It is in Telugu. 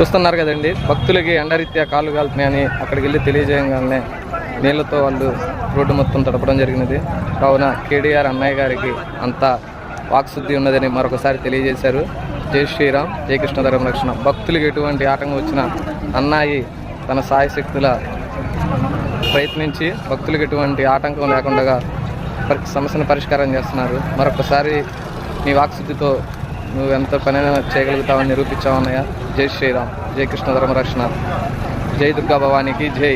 చూస్తున్నారు కదండి భక్తులకి ఎండరీత్యా కాళ్ళు కాలుతున్నాయని అక్కడికి వెళ్ళి తెలియజేయగానే నీళ్ళతో వాళ్ళు రోడ్డు మొత్తం తడపడం జరిగినది. కావున కేడీఆర్ అన్నయ్య గారికి అంతా వాక్శుద్ధి ఉన్నదని మరొకసారి తెలియజేశారు. జై శ్రీరామ్ జై కృష్ణధరం రక్షణ. భక్తులకు ఎటువంటి ఆటంకం వచ్చినా అన్నాయి తన సాయశక్తుల ప్రయత్నించి భక్తులకు ఎటువంటి ఆటంకం లేకుండా పరి- సమస్యను పరిష్కారం చేస్తున్నారు. మరొకసారి నీ వాక్శుద్ధితో నువ్వు ఎంత పనైనా చేయగలుగుతావని నిరూపించావన్నయ్య జై శ్రీరామ్. జై కృష్ణ ధర్మరక్షణ జై దుర్గా భవానికి జై.